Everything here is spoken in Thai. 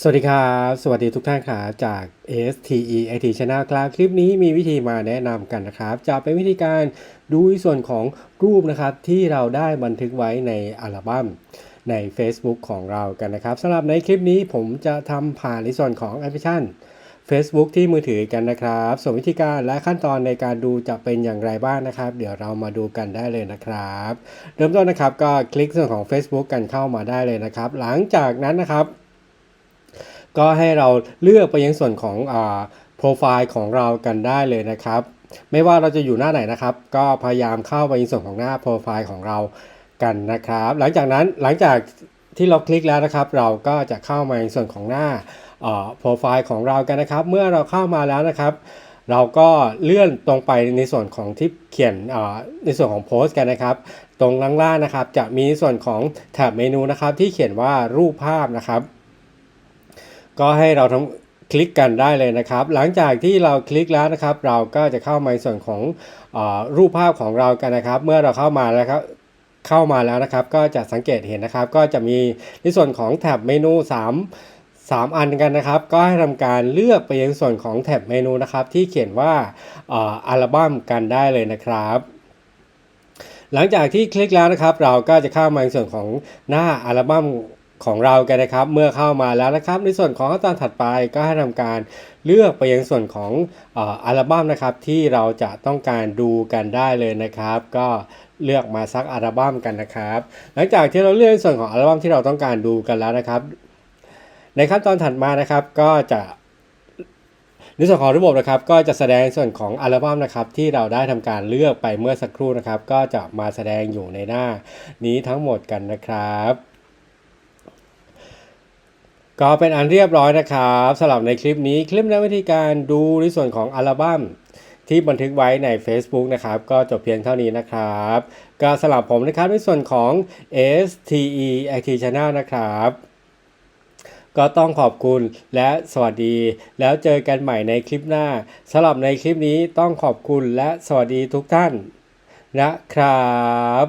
สวัสดีครับสวัสดีทุกท่านครับจาก STE IT Channel ครับคลิปนี้มีวิธีมาแนะนำกันนะครับ จะเป็นวิธีการดูส่วนของรูปนะครับที่เราได้บันทึกไว้ในอัลบั้มใน Facebook ของเรากันนะครับสำหรับในคลิปนี้ผมจะทำผ่านในส่วนของแอปพลิเคชัน Facebook ที่มือถือกันนะครับ ส่วนวิธีการและขั้นตอนในการดูจะเป็นอย่างไรบ้างนะครับ เดี๋ยวเรามาดูกันได้เลยนะครับ เริ่มต้นนะครับก็คลิกส่วนของ Facebook กันเข้ามาได้เลยนะครับ หลังจากนั้นนะครับ ก็ให้เราเลือกไปยังส่วนของโปรไฟล์ของเรากันได้เลยนะครับ ไม่ว่าเราจะอยู่หน้าไหนนะครับ ก็พยายามเข้าไปยังส่วนของหน้าโปรไฟล์ของเรากันนะครับ หลังจากนั้นหลังจากที่เราคลิกแล้วนะครับ เราก็จะเข้ามาในส่วนของหน้าโปรไฟล์ของเรากันนะครับ เมื่อเราเข้ามาแล้วนะครับ เราก็เลื่อนตรงไปในส่วนของที่เขียนในส่วนของโพสต์กันนะครับ ตรงล่างๆนะครับ จะมีส่วนของแท็บเมนูนะครับ ที่เขียนว่ารูปภาพนะครับ ก็ให้เราทำคลิกกันได้เลยนะครับ หลังจากที่เราคลิกแล้วนะครับ เราก็จะเข้ามาในส่วนของอรูปภาพของเรากันนะครับ เมื่อเราเข้ามาแล้วครับเข้ามาแล้วนะครับ ก็จะสังเกตเห็นนะครับ ก็จะมีในส่วนของแท็บเมนู 3 3 อันกันนะครับ ก็ให้ทำการเลือกไปยังส่วนของแท็บเมนูนะครับ ที่เขียนว่าอัลบั้มกันได้เลยนะครับหลังจากที่คลิกแล้วนะครับ เราก็จะเข้ามาในส่วนของหน้าอัลบั้ม ของเรากันนะครับ เมื่อเข้ามาแล้วนะครับ ในส่วนของขั้นตอนถัดไปก็ให้ทำการเลือกไปยังส่วนของอัลบั้มนะครับที่เราจะต้องการดูกันได้เลยนะครับ ก็เลือกมาซักอัลบั้มกันนะครับ หลังจากที่เราเลือกส่วนของอัลบั้มที่เราต้องการดูกันแล้วนะครับ ในขั้นตอนถัดมานะครับก็จะในส่วนของระบบนะครับก็จะแสดงส่วนของอัลบั้มนะครับที่เราได้ทำการเลือกไปเมื่อสักครู่นะครับ ก็จะมาแสดงอยู่ในหน้านี้ทั้งหมดกันนะครับ ก็เป็นอันเรียบร้อยนะครับสำหรับในคลิปนี้คลิปในวิธีการดูในส่วนของอัลบั้มที่บันทึกไว้ใน Facebook นะครับ ก็จบเพียงเท่านี้นะครับก็สำหรับผมนะครับในส่วนของ STE IT Channel นะครับ ก็ต้องขอบคุณและสวัสดี แล้วเจอกันใหม่ในคลิปหน้าสำหรับในคลิปนี้ต้องขอบคุณและสวัสดีทุกท่านนะครับ